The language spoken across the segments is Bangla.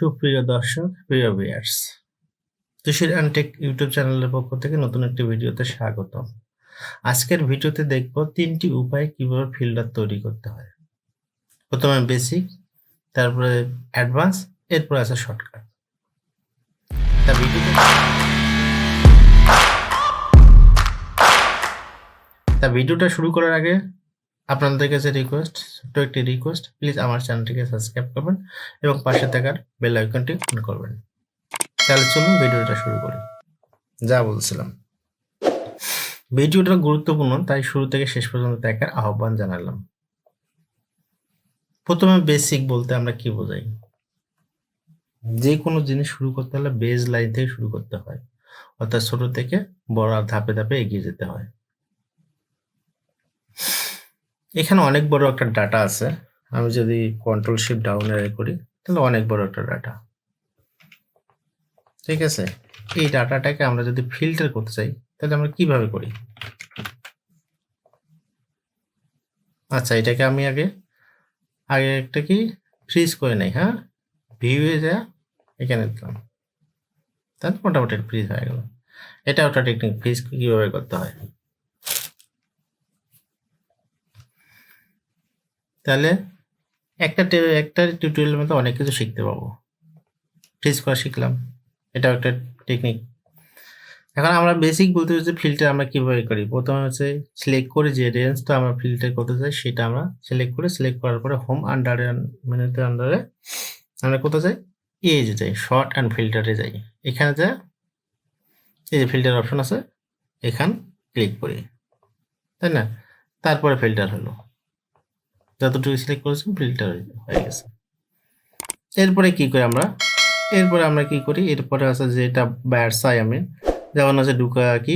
সুপ্রিয় দর্শক, প্রিয় ভিউয়ার্স তুষির অ্যান্টেক ইউটিউব চ্যানেলের পক্ষ থেকে নতুন একটি ভিডিওতে স্বাগতম। আজকের ভিডিওতে দেখব তিনটি উপায় কীভাবে ফিল্টার তৈরি করতে হয়। প্রথমে বেসিক তারপরে অ্যাডভান্স এরপর আছে শর্টকাট তা ভিডিওতে তা ভিডিওটা শুরু করার আগে আপনাদের কাছে রিকোয়েস্ট ছোট্ট একটি রিকোয়েস্ট প্লিজ আমার চ্যানেলটিকে সাবস্ক্রাইব করবেন এবং পাশে থাকার বেল আইকনটি অন করবেন। তাহলে চলুন ভিডিওটা শুরু করি। যা বলছিলাম। ভিডিওটা গুরুত্বপূর্ণ, তাই শুরু থেকে শেষ পর্যন্ত দেখার আহ্বান জানালাম। প্রথমে বেসিক বলতে আমরা কি বোঝাই? যে কোনো জিনিস শুরু করতে হলে বেজ লাইন থেকে শুরু করতে হয়। অর্থাৎ ছোট থেকে বড় ধাপে ধাপে এগিয়ে যেতে হয়। এখানে অনেক বড় একটা ডাটা আছে। আমি যদি কন্ট্রোল শিফট ডাউন করি, তাহলে অনেক বড় একটা ডাটা ঠিক আছে? এই ডাটাটাকে আমরা যদি ফিল্টার করতে চাই, তাহলে আমরা কীভাবে করি? আচ্ছা এটাকে আমি আগে আগে একটা কি? ফ্রিজ করে নেই হ্যাঁ? ভিউয়ে যা, এখানে দিলাম। তাহলে মোটামুটি ফ্রিজ হয়ে গেল। এটা ওটা টেকনিক ফ্রিজ কীভাবে করতে হয়? তাহলে একটা একটা টিউটোরিয়ালের মধ্যে অনেক কিছু শিখতে পাবো। ফ্রিজ করা শিখলাম। এটাও একটা টেকনিক এখন আমরা বেসিক বলতে হচ্ছে ফিল্টার আমরা কীভাবে করি? প্রথমে হচ্ছে সিলেক্ট করে যে রেঞ্জটা আমরা ফিল্টার করতে চাই, সেটা আমরা সিলেক্ট করে সিলেক্ট করার পরে হোম আন্ডারে মেনুতে আন্ডারে আমরা কোথায় যাই? যে যাই শর্ট অ্যান্ড ফিল্টারে যাই। এখানে যা, এই যে ফিল্টার অপশন আছে, এখান ক্লিক করি। তাই না? তারপরে ফিল্টার হলো। যতটুকু সিলেক্ট করেছি ফিল্টার হয়ে গেছে। এরপরে কি করি আমরা? এরপরে আমরা কি করি? এরপরে আছে যেটা চাই আমি, যেমন আছে ঢুকা কি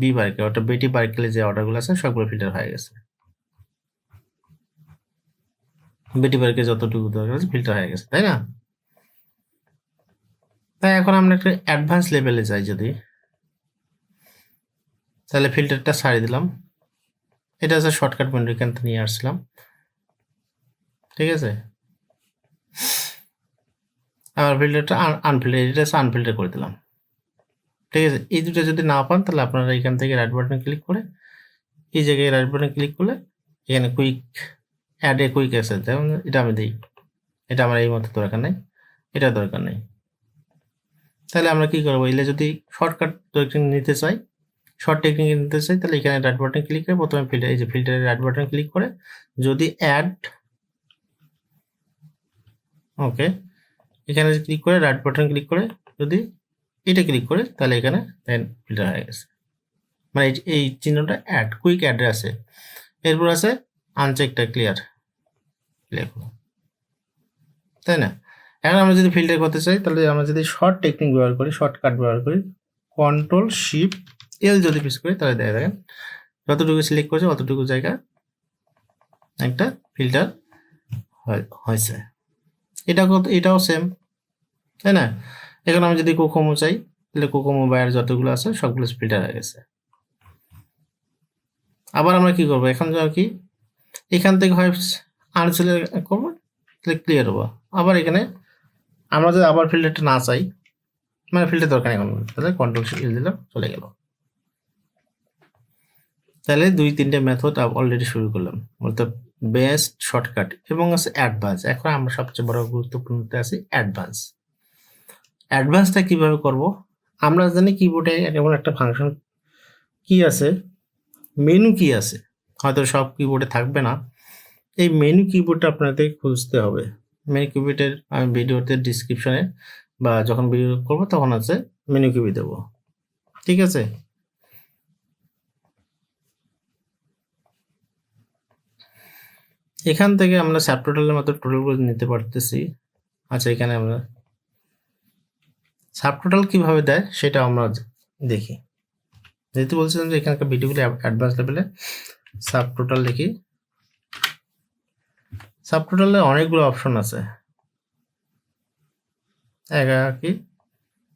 বি পার্কেল অর্থাৎ বেটি পার্কেলে যে অর্ডারগুলো আছে, সবগুলো ফিল্টার হয়ে গেছে। বেটি পার্কে যতটুকু দরকার আছে ফিল্টার হয়ে গেছে, তাই না? তাই এখন আমরা একটা অ্যাডভান্স লেভেলে যাই যদি। তাহলে ফিল্টারটা সারিয়ে দিলাম। এটা হচ্ছে শর্টকাট মেনু এখান থেকে নিয়ে আসছিলাম ঠিক আছে? আমার ফিল্টারটা আনফিল্টার এটা আনফিল্টার করে দিলাম। ঠিক আছে? এই দুটো যদি না পান, তাহলে আপনারা এখান থেকে রাইট বাটনে ক্লিক করে, এই জায়গায় রাইট বাটনে ক্লিক করলে এখানে কুইক অ্যাড এ কুইক আছে যেমন এটা আমি দিই। এটা আমার এই মতো দরকার নেই, এটা দরকার নেই। তাহলে আমরা কী করব? এলে যদি শর্টকাট নিতে চাই শর্ট টেকনিক নিতে চাই, তাহলে এখানে রাইট বাটনে ক্লিক করে প্রথমে ফিল্টার এই যে ফিল্টারের রাইট বাটনে ক্লিক করে যদি অ্যাড ওকে এখানে ক্লিক করে রাইট বাটন ক্লিক করে যদি এটা ক্লিক করে, তাহলে এখানে দেন ফিল্টার হয়ে গেছে। মানে এই- চিহ্নটা অ্যাড কুইক অ্যাডে আছে। এরপর আছে আনচেকটা ক্লিয়ার ক্লিয়ার তাই না? এখন আমরা যদি ফিল্টার করতে চাই, তাহলে আমরা যদি শর্ট টেকনিক ব্যবহার করি শর্টকাট ব্যবহার করি কন্ট্রোল শিপ এল যদি প্রেস করি, তাহলে দেখা দেখেন, যতটুকু সিলেক্ট করেছে, অতটুকু জায়গা একটা ফিল্টার হয়েছে। এটা এটাও সেম তাই না? এখন আমি যদি কোকোমো চাই, তাহলে কোকোমো বায়ার যতগুলো আছে, সবগুলো ফিল্টার হয়ে গেছে। আবার আমরা কি করব? এখন কি, এখান থেকে হয় আনসেলে করব, তাহলে ক্লিয়ার হব। আবার এখানে আমরা যদি আবার ফিল্টারটা না চাই মানে ফিল্টার দরকার এখন, তাহলে কন্ট্রোল শিল দিলাম, চলে গেল। তাহলে দুই তিনটে মেথড অলরেডি শুরু করলাম বলতে বেস্ট শর্টকাট এবং আছে অ্যাডভান্স। এখন আমরা সবচেয়ে বড় গুরুত্বপূর্ণতে আছি অ্যাডভান্স। অ্যাডভান্সটা কীভাবে করব? আমরা জানি কিবোর্ডে এমন একটা ফাংশন কি আছে? মেনু কি আছে? হয়তো সব কিবোর্ডে থাকবে না। এই মেনু কিবোর্ডটা আপনাদের খুঁজতে হবে। মেনু কিবোর্ডের আমি ভিডিওতে ডিসক্রিপশনে বা যখন ভিডিও করব তখন আছে মেনু কিবি দেবো। ঠিক আছে? এখান থেকে আমরা সাব টোটালের মতো টোটালগুলো নিতে পারতেছি। আচ্ছা এখানে আমরা সাব টোটাল কীভাবে দেয় সেটা আমরা দেখি। যেহেতু বলছিলাম যে এখানকার ভিডিওগুলো অ্যাডভান্স লেভেলে সাব টোটাল দেখি। সাব টোটালে অনেকগুলো অপশন আছে। এগারো কি?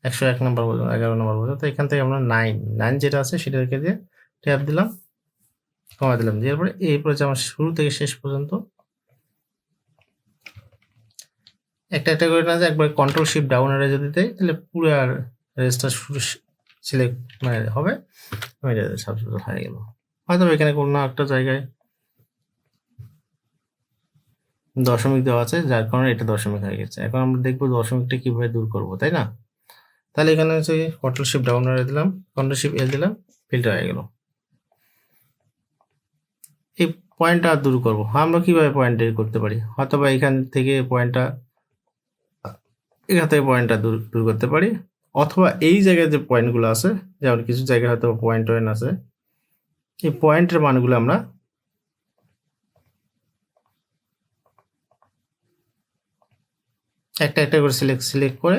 একশো এক নম্বর পর্যন্ত এগারো নম্বর পর্যন্ত তো এখান থেকে আমরা নাইন নাইন যেটা আছে সেটা রেখে দিয়ে ট্যাপ দিলাম। কমা দিলাম। দিয়ে এরপরে এরপরে যে আমার শুরু থেকে শেষ পর্যন্ত। একটা একটা করে না যে একবার কন্ট্রোল শিফট ডাউন এর যদি দেয়, তাহলে পুরো আর রেজিস্টার শুরু সিলেক্ট মানে হবে। এটা সাবস্ক্রাইব হয়ে গেল হয়তো এখানে কোনো একটা জায়গায় দশমিক দেওয়া আছে, যার কারণে এটা দশমিক হয়ে গেছে। এখন আমরা দেখব দশমিকটা কীভাবে দূর করব, তাই না? তাহলে এখানে হচ্ছে কন্ট্রোল শিফট ডাউন এর দিলাম কন্ট্রোল শিফট এল দিলাম ফিল্টার হয়ে গেল। এই পয়েন্টটা দূর করব। আমরা কীভাবে পয়েন্ট করতে পারি? হয়তো বা এখান থেকে পয়েন্টটা এখান থেকে পয়েন্টটা দূর দূর করতে পারি। অথবা এই জায়গায় যে পয়েন্টগুলো আছে, যেমন কিছু জায়গায় হয়তো পয়েন্ট টয়েন্ট আছে, এই পয়েন্টের মানগুলো আমরা একটা একটা করে সিলেক্ট সিলেক্ট করে,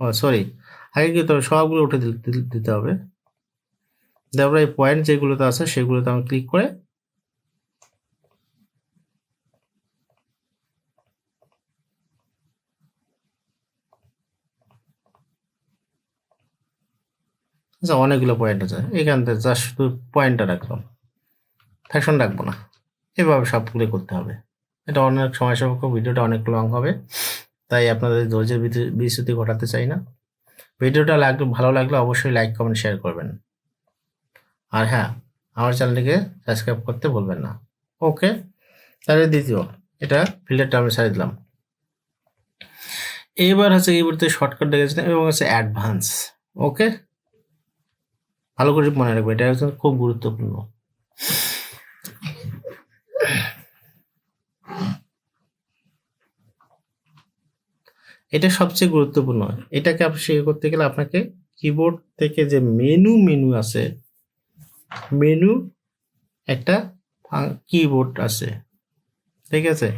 ও সরি আগে কি তবে সবগুলো উঠে দিতে হবে। তারপরে এই পয়েন্ট যেগুলোতে আছে, সেগুলোতে আমি ক্লিক করে আচ্ছা অনেকগুলো পয়েন্ট আছে। এখান থেকে জাস্ট শুধু পয়েন্টটা রাখলাম। ফ্যাশন রাখব না। এভাবে সবগুলো করতে হবে। এটা অনেক সময় সাপেক্ষ ভিডিওটা অনেক লং হবে। তাই আপনাদের ধৈর্যের বিচ্যুতি ঘটাতে চাই না। ভিডিওটা লাগলে, ভালো লাগলে অবশ্যই লাইক কমেন্ট শেয়ার করবেন। আর হ্যাঁ আমার চ্যানেলটিকে সাবস্ক্রাইব করতে ভুলবেন না। ওকে তাহলে দ্বিতীয়, এটা ফিল্টারটা আমি সারিয়ে দিলাম। এইবার হচ্ছে এইবারতে শর্টকাট দেখেছিলাম এবং হচ্ছে অ্যাডভান্স ওকে ভালো করে মনে রাখবে, এটা হচ্ছে খুব গুরুত্বপূর্ণ। এটা সবচেয়ে গুরুত্বপূর্ণ। এটাকে আপনি শেয়ার করতে গেলে আপনাকে কিবোর্ড থেকে যে মেনু মেনু আছে মেনু একটা কিবোর্ড আছে। ঠিক আছে?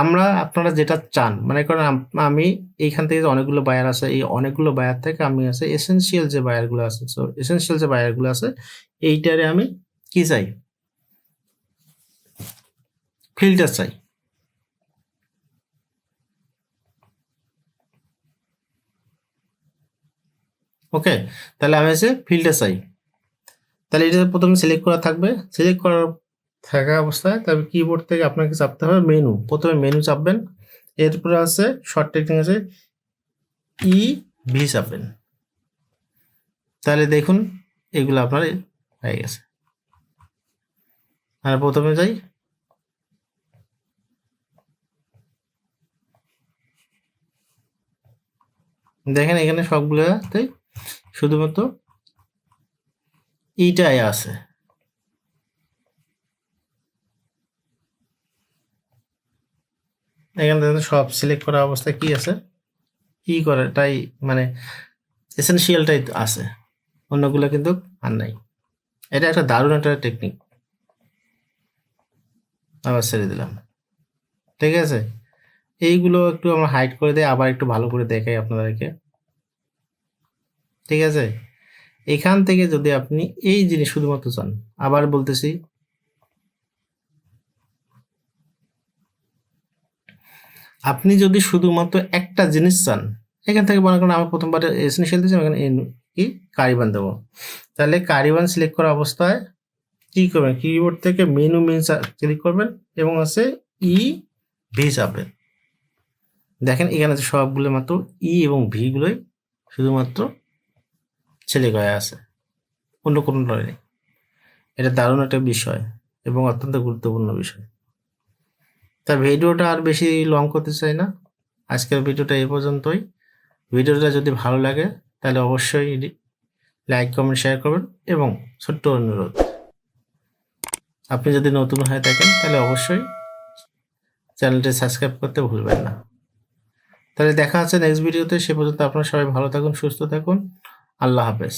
আমরা আপনারা যেটা চান মানে কারণ আমি এইখান থেকে অনেকগুলো বায়ার আছে, এই অনেকগুলো বায়ার থেকে আমি আছে এসেনশিয়াল যে বায়ারগুলো আছে সো এসেনশিয়াল যে বায়ারগুলো আছে, এইটারে আমি কি চাই? ফিল্টার চাই। ওকে তাহলে আমি আছে ফিল্টার চাই। তাহলে এটা প্রথমে সিলেক্ট করা থাকবে। সিলেক্ট করার থাকা অবস্থায় তবে কিবোর্ড থেকে আপনাকে চাপতে হবে মেনু প্রথমে মেনু চাপবেন, এরপরে আছে শর্ট টেকিং আছে ই ভি চাপবেন। তাহলে দেখুন, এগুলো আপনার হয়ে গেছে। আর প্রথমে যাই। দেখেন এখানে সবগুলোতেই শুধুমাত্র ইটাই আছে। এখানে সব সিলেক্ট করা অবস্থায় কি আছে? ই করে তাই মানে এসেনশিয়ালটাই আছে। অন্যগুলো কিন্তু আর নাই। এটা একটা দারুণ একটা টেকনিক আবার ছেড়ে দিলাম। ঠিক আছে? এইগুলো একটু আমরা হাইড করে দিয়ে আবার একটু ভালো করে দেখাই আপনাদেরকে। ঠিক আছে? এখান থেকে যদি আপনি এই জিনিস শুধুমাত্র চান, আবার বলতেছি আপনি যদি শুধুমাত্র একটা জিনিস চান, এখান থেকে মনে করেন আমি প্রথমবার এসেনশিয়াল দিয়েছি এখানে এন- কি কারিবান দেবো। তাহলে কারিবান সিলেক্ট করা অবস্থায় কী করবেন? কিবোর্ড থেকে মেনু মেনু ক্লিক করবেন এবং আছে ই ভি চাপবেন। দেখেন এখানে সবগুলো মাত্র ই এবং ভিগুলোই শুধুমাত্র ছেলে গয়ে আছে। অন্য কোনো নেই। এটা দারুণ একটা বিষয় এবং অত্যন্ত গুরুত্বপূর্ণ বিষয়। তা ভিডিওটা আর বেশি লং করতে চাই না। আজকের ভিডিওটা এই পর্যন্তই। ভিডিওটা যদি ভালো লাগে, তাহলে অবশ্যই লাইক কমেন্ট শেয়ার করবেন এবং ছোট্ট অনুরোধ। আপনি যদি নতুন হয়ে থাকেন, তাহলে অবশ্যই চ্যানেলটি সাবস্ক্রাইব করতে ভুলবেন না। তাহলে দেখা হচ্ছে নেক্সট ভিডিওতে সে পর্যন্ত আপনারা সবাই ভালো থাকুন, সুস্থ থাকুন। আল্লাহ হাফেজ।